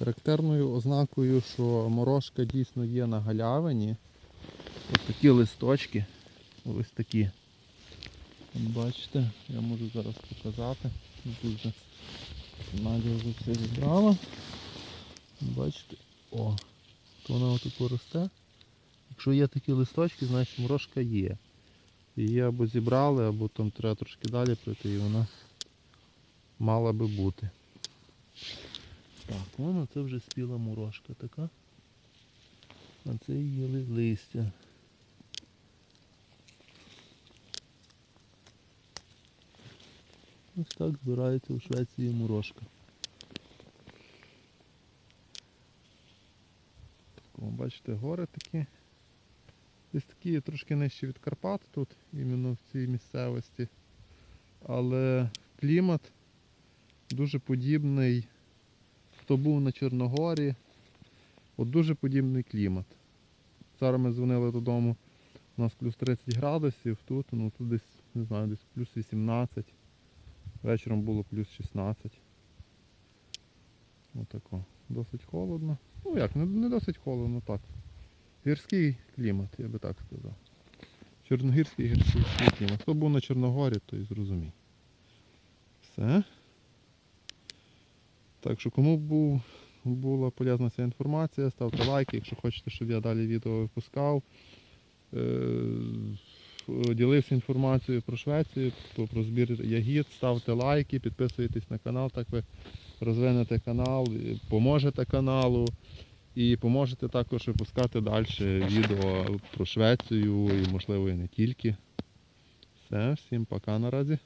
Характерною ознакою, що морожка дійсно є на галявині. Ось такі листочки. Ось такі. Бачите, я можу зараз показати. Тут вже Надя вже все зібрала. Бачите, о, то вона отако росте. Якщо є такі листочки, значить морожка є. Її або зібрали, або там треба трошки далі пройти і вона мала би бути. Так, воно це вже спіла морожка така. А це її листя. Ось так збирається у Швеції морожка. О, бачите, гори такі. Десь такі трошки нижче від Карпат тут, іменно в цій місцевості. Але клімат дуже подібний. Хто був на Чорногорі, от дуже подібний клімат. Зараз ми дзвонили додому, у нас плюс 30 градусів, тут, ну тут десь, не знаю, десь плюс 18. Вечором було плюс 16. Отако. Досить холодно. Ну як, не, досить холодно, так. Гірський клімат, я би так сказав. Чорногірський гірський клімат. Хто був на Чорногорі, той зрозумів. Все. Так що кому був, була полезна ця інформація, ставте лайки, якщо хочете, щоб я далі відео випускав. Е, ділився інформацією про Швецію, про про збір ягід, ставте лайки, підписуйтесь на канал, так ви розвинете канал, поможете каналу і поможете також випускати далі відео про Швецію і можливо і не тільки. Все, всім пока наразі.